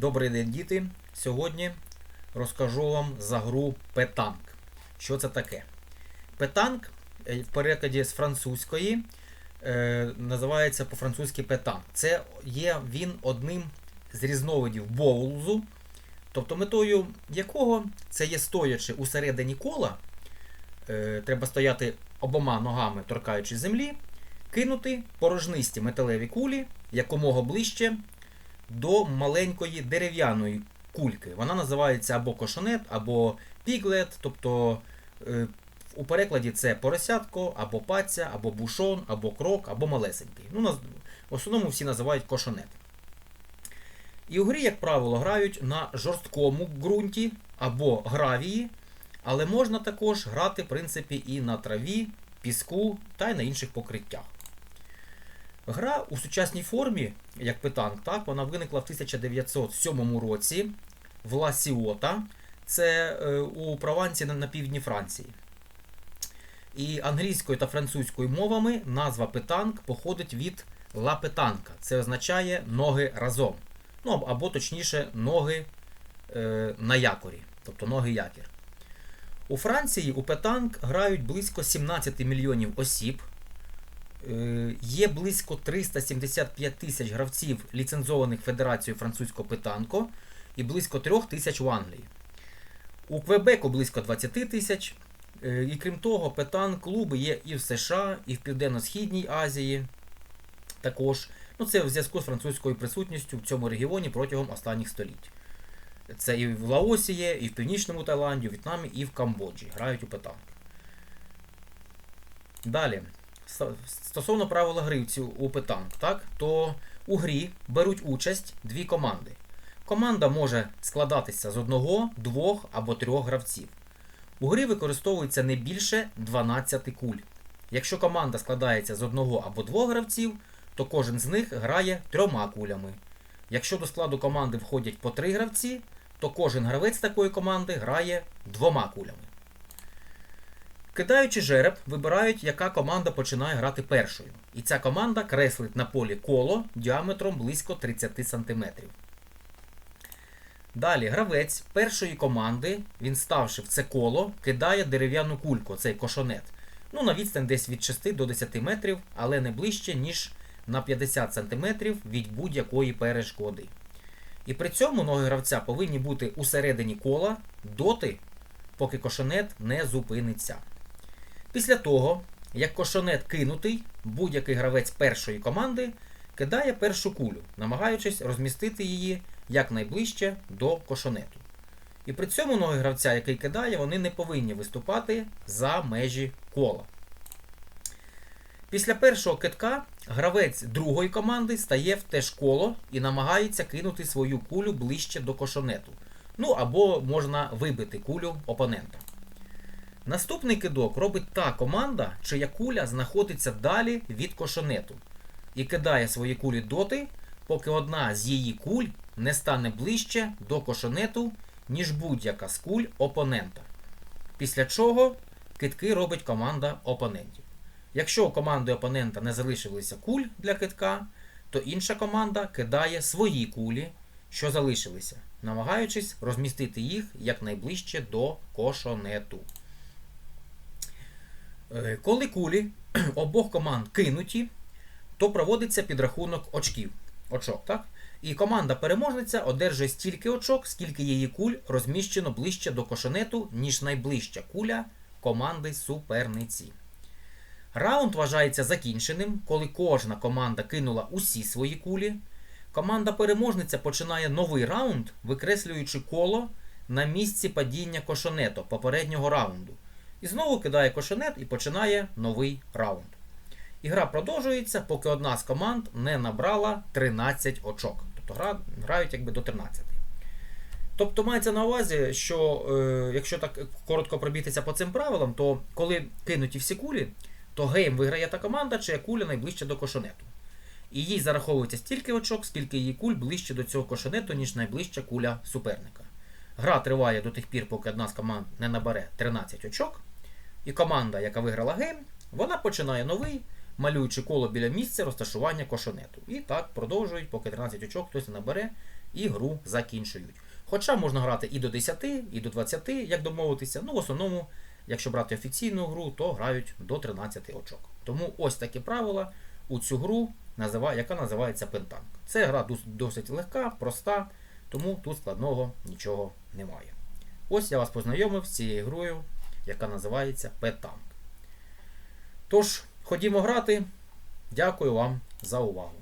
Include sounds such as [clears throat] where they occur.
Добрий день, діти! Сьогодні розкажу вам за гру Петанк. Що це таке? Петанк е, в перекладі з французької е, називається по-французьки петанк. Це є він одним з різновидів боулзу, тобто метою якого це є стоячи у середині кола, е, треба стояти обома ногами, торкаючи землі, кинути порожнисті металеві кулі якомога ближче до маленької дерев'яної кульки. Вона називається або кошонет, або піглет, тобто е, у перекладі це поросятко, або паця, або бушон, або крок, або малесенький. Ну, в основному всі називають кошонет. І у грі, як правило, грають на жорсткому ґрунті або гравії, але можна також грати, в принципі, і на траві, піску та й на інших покриттях. Гра у сучасній формі, як питанк, так, вона виникла в 1907 році в Ла Сіота, це е, у Прованці на, півдні Франції. І англійською та французькою мовами назва питанк походить від ла петанка. Це означає ноги разом. Ну або точніше, ноги е, на якорі, тобто ноги якір. У Франції у петанк грають близько 17 мільйонів осіб. Е, Є близько 375 тисяч гравців, ліцензованих Федерацією французького питанко, і близько 3 тисяч в Англії. У Квебеку близько 20 тисяч. Е, І крім того, петан-клуби є і в США, і в Південно-Східній Азії. Також. Ну, це в зв'язку з французькою присутністю в цьому регіоні протягом останніх століть. Це і в Лаосі є, і в Північному Таїланді, у В'єтнамі, і в Камбоджі. Грають у петанк. Далі. Ст- Стосовно правила гри у питанк, так, то у грі беруть участь дві команди. Команда може складатися з одного, двох або трьох гравців. У грі використовується не більше 12 куль. Якщо команда складається з одного або двох гравців, то кожен з них грає трьома кулями. Якщо до складу команди входять по три гравці, то кожен гравець такої команди грає двома кулями. Кидаючи жереб, вибирають, яка команда починає грати першою. І ця команда креслить на полі коло діаметром близько 30 см. Далі гравець першої команди, він ставши в це коло, кидає дерев'яну кульку, цей кошонет. Ну, на відстань десь від 6 до 10 метрів, але не ближче, ніж на 50 см від будь-якої перешкоди. І при цьому ноги гравця повинні бути усередині кола доти, поки кошонет не зупиниться. Після того, як кошонет кинутий, будь-який гравець першої команди кидає першу кулю, намагаючись розмістити її якнайближче до кошонету. І при цьому ноги гравця, який кидає, вони не повинні виступати за межі кола. Після першого китка гравець другої команди стає в те ж коло і намагається кинути свою кулю ближче до кошонету. Ну або можна вибити кулю опонента. Наступний кидок робить та команда, чия куля знаходиться далі від кошонету, і кидає свої кулі доти, поки одна з її куль не стане ближче до кошонету, ніж будь-яка з куль опонента. Після чого китки робить команда опонентів. Якщо у команди опонента не залишилося куль для китка, то інша команда кидає свої кулі, що залишилися, намагаючись розмістити їх якнайближче до кошонету. Е, Коли кулі [clears throat] обох команд кинуті, то проводиться підрахунок очків. Очок, так? І команда переможниця одержує стільки очок, скільки її куль розміщено ближче до кошонету, ніж найближча куля команди суперниці. Раунд вважається закінченим, коли кожна команда кинула усі свої кулі. Команда переможниця починає новий раунд, викреслюючи коло на місці падіння кошонету попереднього раунду. І знову кидає кошенет і починає новий раунд. І гра продовжується, поки одна з команд не набрала 13 очок. Тобто гра, грають якби до 13. Тобто мається на увазі, що е, якщо так коротко пробігтися по цим правилам, то коли кинуті всі кулі, то гейм виграє та команда, чия куля найближче до кошенету. І їй зараховується стільки очок, скільки її куль ближче до цього кошенету, ніж найближча куля суперника. Гра триває до тих пір, поки одна з команд не набере 13 очок. І команда, яка виграла гейм, вона починає новий, малюючи коло біля місця розташування кошонету. І так продовжують, поки 13 очок хтось набере, і гру закінчують. Хоча можна грати і до 10, і до 20, як домовитися. Ну, в основному, якщо брати офіційну гру, то грають до 13 очок. Тому ось такі правила у цю гру, яка називається Пентанк. Це гра досить легка, проста, тому тут складного нічого немає. Ось я вас познайомив з цією грою, яка називається Петанк. Тож, ходімо грати. Дякую вам за увагу.